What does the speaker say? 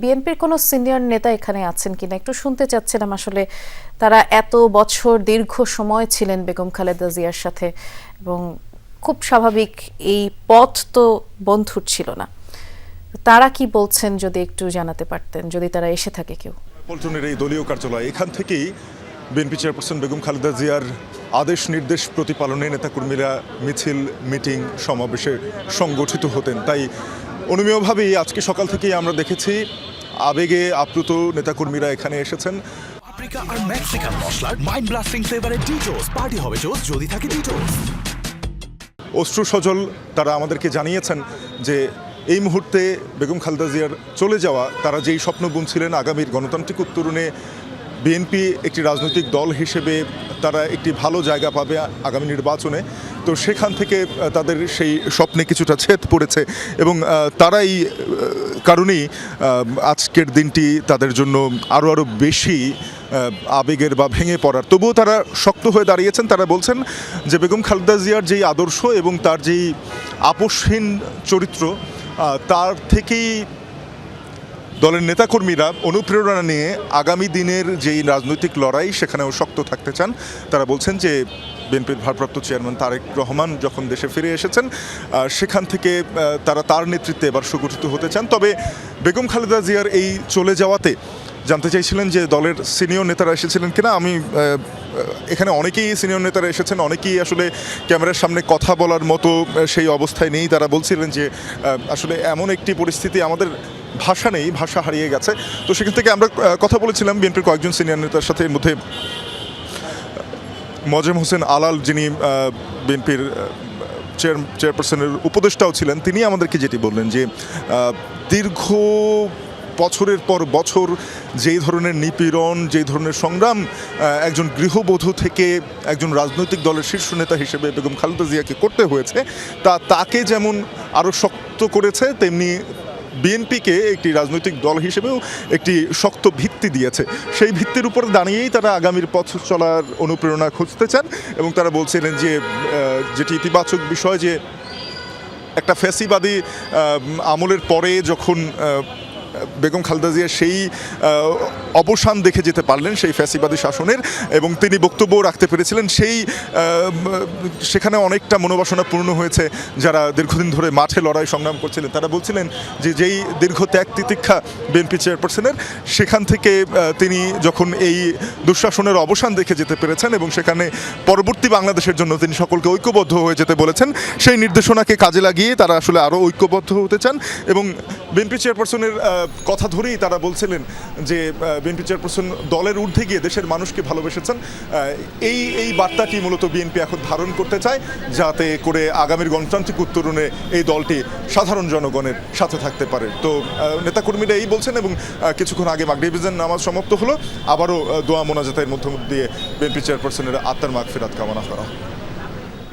বিএনপির কোনো সিনিয়র নেতা এখানে আছেন কিনা? একটু শুনতে চাচ্ছিলাম আসলে তারা এত বছর দীর্ঘ সময় ছিলেন বেগম খালেদা জিয়ার সাথে এবং খুব স্বাভাবিক এই পথ তো বন্ধুর ছিল না। তারা কি বলছেন যদি একটু জানাতে পারতেন, যদি তারা এসে থাকে কেউ? পল্টনের এই দলীয় কার্যালয়, এখান থেকেই বিএনপি চেয়ারপারসন বেগম খালেদা জিয়ার আদেশ, নির্দেশ প্রতিপালনে নেতাকর্মীরা মিছিল, মিটিং, সমাবেশে সংগঠিত হতেন। তাই অনুমেয়ভাবেই আজকে সকাল থেকেই আমরা দেখেছি আবেগে আপ্লুত নেতাকর্মীরা এখানে এসেছেন। পাপ্রিকা আর মেক্সিকান মশলার মাইন্ড ব্লাস্টিং ফ্লেভারের ডিটোস পার্টি হবে জোস যদি থাকে ডিটোস অশ্রু সজল তারা আমাদেরকে জানিয়েছেন যে এই মুহূর্তে বেগম খালেদা জিয়ার চলে যাওয়া তারা যেই স্বপ্ন বুনছিলেন আগামীর গণতান্ত্রিক উত্তরণে বিএনপি একটি রাজনৈতিক দল হিসেবে তারা একটি ভালো জায়গা পাবে আগামী নির্বাচনে। তো সেখান থেকে তাদের সেই স্বপ্নে কিছুটা ছেদ পড়েছে এবং আহ, তারা এই কারণেই আজকের দিনটি তাদের জন্য আরও আরও বেশি আবেগের বা ভেঙে পড়ার। তবুও তারা শক্ত হয়ে দাঁড়িয়েছেন। তারা বলছেন যে বেগম খালেদা জিয়ার যেই আদর্শ এবং তার যেই আপোষহীন চরিত্র তার থেকেই দলের নেতাকর্মীরা অনুপ্রেরণা নিয়ে আগামী দিনের যেই রাজনৈতিক লড়াই, সেখানেও শক্ত থাকতে চান। তারা বলছেন যে, বিএনপির ভারপ্রাপ্ত চেয়ারম্যান তারেক রহমান যখন দেশে ফিরে এসেছেন সেখান থেকে তারা তার নেতৃত্বে এবার সুগঠিত হতে চান। তবে বেগম খালেদা জিয়ার এই চলে যাওয়াতে জানতে চাইছিলেন যে দলের সিনিয়র নেতারা এসেছিলেন কিনা? আমি এখানে অনেকেই সিনিয়র নেতারা এসেছেন, অনেকেই আসলে ক্যামেরার সামনে কথা বলার মতো সেই অবস্থায় নেই। তারা বলছিলেন যে আসলে এমন একটি পরিস্থিতি আমাদের ভাষা নেই, ভাষা হারিয়ে গেছে। তো সেখান থেকে আমরা কথা বলেছিলাম বিএনপির কয়েকজন সিনিয়র নেতার সাথে। এর মধ্যে মজেম হোসেন আলাল যিনি বিএনপির চেয়ার চেয়ারপারসনের উপদেষ্টাও ছিলেন, তিনি আমাদেরকে যেটি বললেন যে দীর্ঘ বছরের পর বছর যেই ধরনের নিপীড়ন, যেই ধরনের সংগ্রাম একজন গৃহবধূ থেকে একজন রাজনৈতিক দলের শীর্ষ নেতা হিসেবে বেগম খালেদা জিয়াকে করতে হয়েছে, তা তাকে যেমন আরও শক্ত করেছে, তেমনি বিএনপিকে একটি রাজনৈতিক দল হিসেবেও একটি শক্ত ভিত্তি দিয়েছে। সেই ভিত্তির উপর দাঁড়িয়েই তারা আগামীর পথ চলার অনুপ্রেরণা খুঁজতে চান এবং তারা বলছিলেন যে যেটি ইতিবাচক বিষয় যে, একটা ফ্যাসিবাদী আমলের পরে যখন বেগম খালেদা জিয়া সেই অবসান দেখে যেতে পারলেন সেই ফ্যাসিবাদী শাসনের এবং তিনি বক্তব্য রাখতে পেরেছিলেন। সেই সেখানে অনেকটা মনোবাসনা পূর্ণ হয়েছে যারা দীর্ঘদিন ধরে মাঠে লড়াই সংগ্রাম করছিলেন। তারা বলছিলেন যে যেই দীর্ঘ ত্যাগ তিতিক্ষা বিএনপি চেয়ারপারসনের, সেখান থেকে তিনি যখন এই দুঃশাসনের অবসান দেখে যেতে পেরেছেন এবং সেখানে পরবর্তী বাংলাদেশের জন্য তিনি সকলকে ঐক্যবদ্ধ হয়ে যেতে বলেছেন, সেই নির্দেশনাকে কাজে লাগিয়ে তারা আসলে আরও ঐক্যবদ্ধ হতে চান এবং বিএনপি চেয়ারপারসনের কথা ধরেই তারা বলছিলেন যে বিএনপি চেয়ারপারসন দলের ঊর্ধ্বে গিয়ে দেশের মানুষকে ভালোবেসেছেন এই এই বার্তাটি মূলত বিএনপি এখন ধারণ করতে চায়, যাতে করে আগামীর গণতান্ত্রিক উত্তরণে এই দলটি সাধারণ জনগণের সাথে থাকতে পারে তো নেতাকর্মীরা এই বলছেন এবং কিছুক্ষণ আগে মাগরিবিজন নামাজ সমাপ্ত হলো, আবারও দোয়া মোনাজাতের মধ্য দিয়ে বিএনপি চেয়ারপারসনের আত্মার মাগফিরাত কামনা করা।